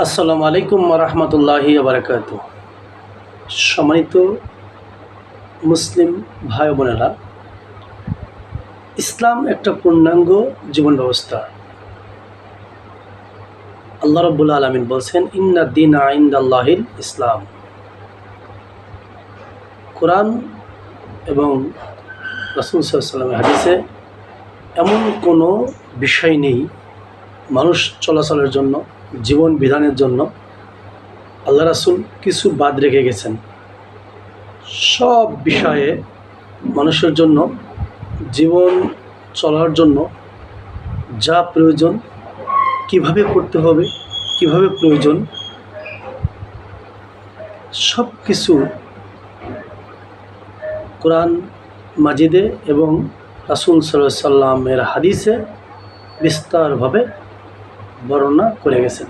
আসসালামু আলাইকুম রহমতুল্লাহি আবরাকাত সম্মানিত মুসলিম ভাই বোনেরা, ইসলাম একটা পূর্ণাঙ্গ জীবন ব্যবস্থা। আল্লাহ রব্বুল আলমিন বলছেন, ইন্না দিন আইন্দ আল্লাহিল ইসলাম। কোরআন এবং রসুল সাল্লামের হাদিসে এমন কোনো বিষয় নেই মানুষ চলাচলের জন্য জীবন বিধানের জন্য আল্লাহ রাসুল কিছু বাদ রেখে গেছেন। সব বিষয়ে মানুষের জন্য, জীবন চলার জন্য যা প্রয়োজন, কীভাবে করতে হবে, কীভাবে প্রয়োজন সব কিছু কোরআন মাজিদে এবং রাসুল সাল্লামের হাদিসে বিস্তারভাবে বর্ণনা করে গেছেন।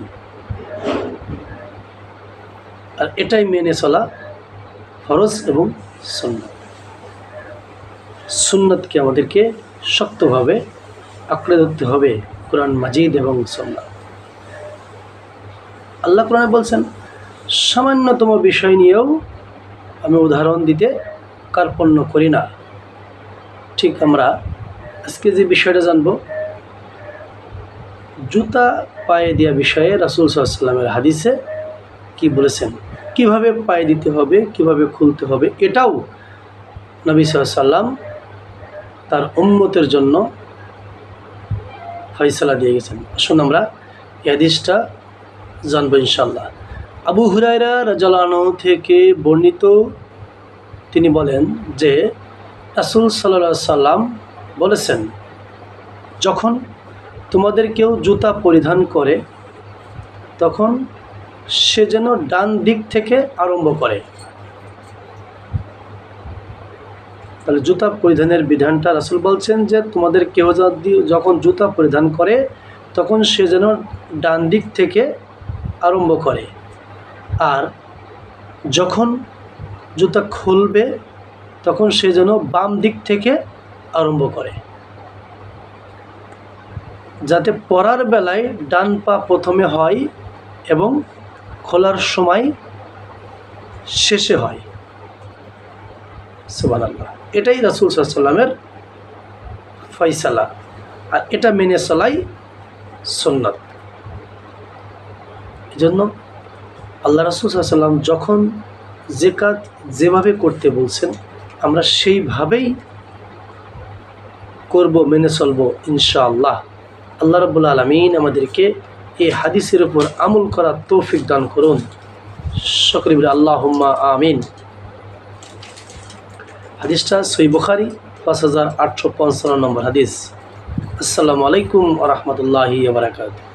আর এটাই মেনে চলা ফরজ এবং সুন্নত। সুন্নতকে আমাদেরকে শক্তভাবে আঁকড়ে ধরতে হবে কোরআন মাজিদ এবং সন্ন্যাত আল্লাহ কোরআনে বলছেন, সামান্যতম বিষয় নিয়েও আমি উদাহরণ দিতে কার্পণ্য করি না। ঠিক আমরা আজকে যে বিষয়টা জানব জুতা পায়ে দেওয়া বিষয়ে রাসুল সাল্লামের হাদিসে কি বলেছেন? কীভাবে পায়ে দিতে হবে, কীভাবে খুলতে হবে, এটাও নবী সাল্লাম তার উম্মতের জন্য ফয়সলা দিয়ে গেছেন। আসুন আমরা হাদিসটা জানব ইনশাল্লাহ আবু হুরাইরা রাজালানো থেকে বর্ণিত তিনি বলেন যে রাসুল সাল্লা সাল্লাম বলেছেন, যখন তোমাদের কেউ জুতা পরিধান করে, তখন সে যেন ডান দিক থেকে আরম্ভ করে। তাহলে জুতা পরিধানের বিধানটা রাসুল বলছেন যে, তোমাদের কেউ যখন জুতা পরিধান করে, তখন সে যেন ডান দিক থেকে আরম্ভ করে। আর যখন জুতা খুলবে, তখন সে যেন বাম দিক থেকে আরম্ভ করে। যাতে পরার বেলায় ডান পা প্রথমে হয় এবং খোলার সময় শেষে হয়। সুবান এটাই রাসুল সাল্লামের ফয়সালা। আর এটা মেনে চলাই সন্ন্যত এই জন্য আল্লাহ রাসুল সাল্লাম যখন যে কাজ যেভাবে করতে বলছেন, আমরা সেইভাবেই করব, মেনে চলবো ইনশাআল্লাহ। আল্লাহ রব্বুল আলমিন আমাদেরকে এই হাদিসের উপর আমল করার তৌফিক দান করুন। সকরিব আল্লাহ আমিন। হাদিসটা সই বুখারি, পাঁচ হাজার আটশো পঞ্চান্ন নম্বর হাদিস। আসসালামু আলাইকুম রহমতুল্লাহি বারাকাতু